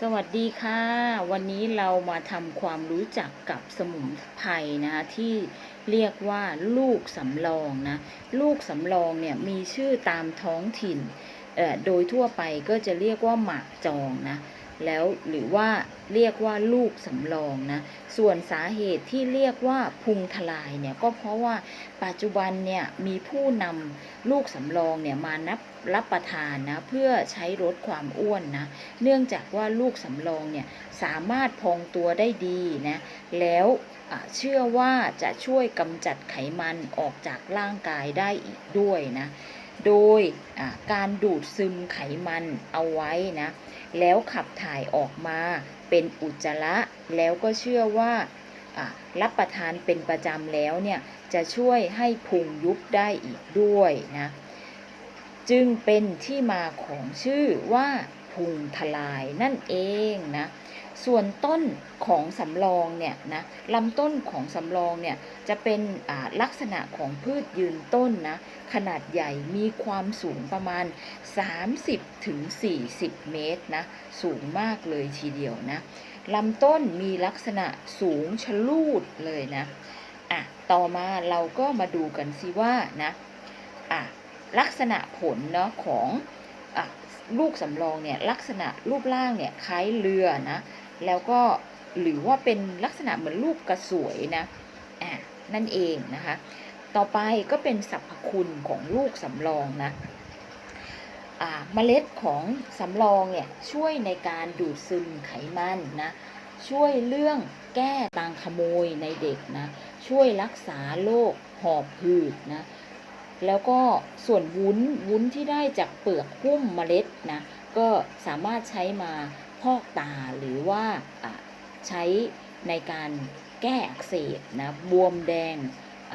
สวัสดีค่ะ วันนี้เรามาทำความรู้จักกับสมุนไพรนะคะที่เรียกว่าลูกสำรองนะลูกสำรองเนี่ยมีชื่อตามท้องถิ่นเอ่อโดยทั่วไปก็จะเรียกว่าหมากจองนะ แล้วหรือว่าเรียกว่าลูกสำรองนะ ส่วนสาเหตุที่เรียกว่าพุงทลายเนี่ยก็เพราะว่าปัจจุบันเนี่ยมีผู้นำลูกสำรองเนี่ยมานับรับประทานนะเพื่อใช้ลดความอ้วนนะ เนื่องจากว่าลูกสำรองเนี่ยสามารถพองตัวได้ดีนะแล้วเชื่อว่าจะช่วยกำจัดไขมันออกจากร่างกายได้อีกด้วยนะ โดยการดูดซึมไขมันเอาไว้นะ แล้วขับถ่ายออกมาเป็นอุจจาระแล้วก็เชื่อว่ารับประทานเป็นประจำแล้วเนี่ย จะช่วยให้พุงยุบได้อีกด้วยนะ จึงเป็นที่มาของชื่อว่าพุงทลายนั่นเองนะ ส่วนต้นของสำรองเนี่ยนะลำต้นของสำรองเนี่ยจะเป็นลักษณะของพืชยืนต้นนะขนาดใหญ่มีความสูงประมาณ 30ถึง40เมตรนะสูงมากเลยทีเดียวนะลำต้นมีลักษณะสูงชะลูดเลยนะอะต่อมาเราก็มาดูกันสิว่านะอะลักษณะผลเนาะของอะลูกสำรองเนี่ยลักษณะรูปร่างเนี่ยคล้ายเรือนะ แล้วก็หรือว่าเป็นลักษณะเหมือนลูกกระสวยนะอะนั่นเองนะคะ ต่อไปก็เป็นสรรพคุณของลูกสำรองนะเมล็ดของสำรองเนี่ยช่วยในการดูดซึมไขมันนะช่วยเรื่องแก้ตังขโมยในเด็กนะช่วยรักษาโรคหอบหืดนะแล้วก็ส่วนวุ้นวุ้นที่ได้จากเปลือกหุ้มเมล็ดนะก็สามารถใช้มา พอกตาหรือว่าใช้ในการแก้อักเสบนะบวมแดงอ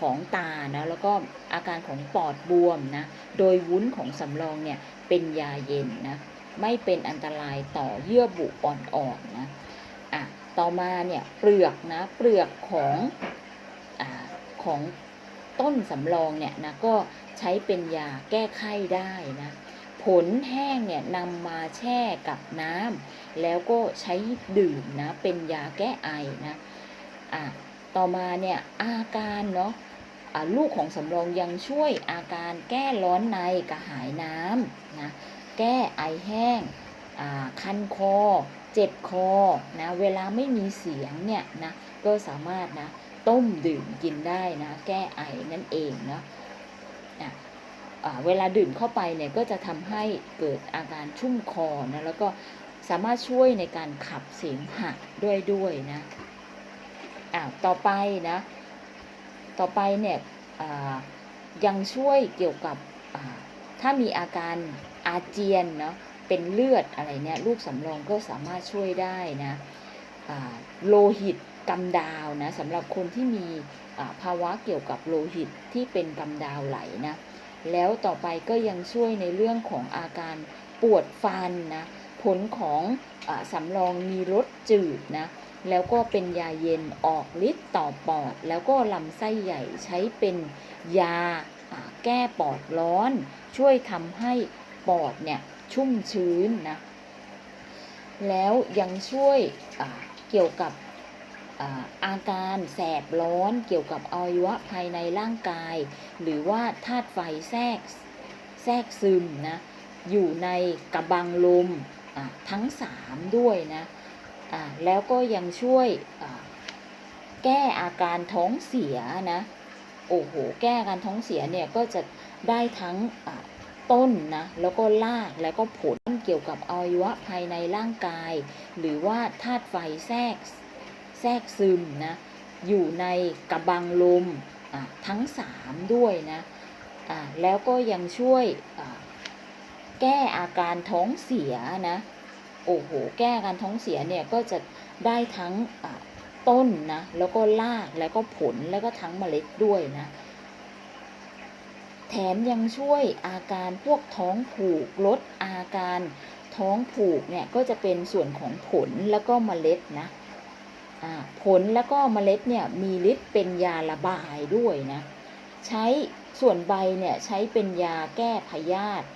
ของตานะแล้วก็อาการของปอดบวมนะโดยวุ้นของสำรองเนี่ยเป็นยาเย็นนะไม่เป็นอันตรายต่อเยื่อบุอ่อนๆนะอะต่อมาเนี่ยเปลือกนะเปลือกของอของต้นสำรองเนี่ยนะก็ใช้เป็นยาแก้ไข้ได้นะ ผลแห้งเนี่ยนำมาแช่กับน้ำแล้วก็ใช้ดื่มนะเป็นยาแก้ไอนะอะต่อมาเนี่ยอาการเนาะอะลูกของสำรองยังช่วยอาการแก้ร้อนในกระหายน้ำนะแก้ไอแห้งอ่าคันคอ เจ็บคอนะเวลาไม่มีเสียงเนี่ยนะก็สามารถนะต้มดื่มกินได้นะแก้ไอนั่นเองเนาะอะ เวลาดื่มเข้าไปเนี่ยก็จะทำให้เกิดอาการชุ่มคอนะแล้วก็สามารถช่วยในการขับเสมหะด้วยด้วยนะอ่าต่อไปนะต่อไปเนี่ยยังช่วยเกี่ยวกับถ้ามีอาการอาเจียนเนาะเป็นเลือดอะไรเนี่ยลูกสำรองก็สามารถช่วยได้นะโลหิตกำดาวนะสำหรับคนที่มีภาวะเกี่ยวกับโลหิตที่เป็นกำดาวไหลนะ แล้วต่อไปก็ยังช่วยในเรื่องของอาการปวดฟันนะ ผลของอสำรองมีรสจืดนะ แล้วก็เป็นยาเย็นออกฤทธิ์ต่อปอด แล้วก็ลำไส้ใหญ่ใช้เป็นยาแก้ปอดร้อน ช่วยทำให้ปอดเนี่ยชุ่มชื้นนะ แล้วยังช่วยเกี่ยวกับ อาการแสบร้อนเกี่ยวกับอวัยวะภายในร่างกาย หรือว่าธาตุไฟแทรกแทรกซึมนะอยู่ในกระบังลมทั้งสามด้วยนะแล้วก็ยังช่วยแก้อาการท้องเสียนะโอ้โหแก้อาการท้องเสียเนี่ยก็จะได้ทั้งต้นนะแล้วก็รากแล้วก็ผลเกี่ยวกับอวัยวะภายในร่างกาย หรือว่าธาตุไฟแทรก แทรกซึมนะอยู่ในกระบังลมทั้งสามด้วยนะะแล้วก็ยังช่วยแก้อาการท้องเสียนะ โอ้โห แก้อาการท้องเสียเนี่ยก็จะได้ทั้งต้นนะ แล้วก็ราก แล้วก็ผล แล้วก็ทั้งเมล็ดด้วยนะ แถมยังช่วยอาการพวกท้องผูก ลดอาการท้องผูกเนี่ยก็จะเป็นส่วนของผลแล้วก็เมล็ดนะ ผลแล้วก็เมล็ดเนี่ยมีฤทธิ์เป็นยาระบายด้วยนะใช้ส่วนใบเนี่ยใช้เป็นยาแก้พยาธิ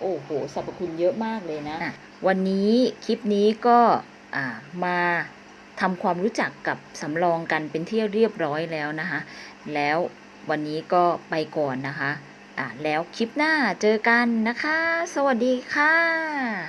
โอ้โหสรรพคุณเยอะมากเลยนะะวันนี้คลิปนี้ก็มาทำความรู้จักกับสำรองกันเป็นที่เรียบร้อยแล้วนะคะ แล้ววันนี้ก็ไปก่อนนะคะะแล้วคลิปหน้าเจอกันนะคะ สวัสดีค่ะ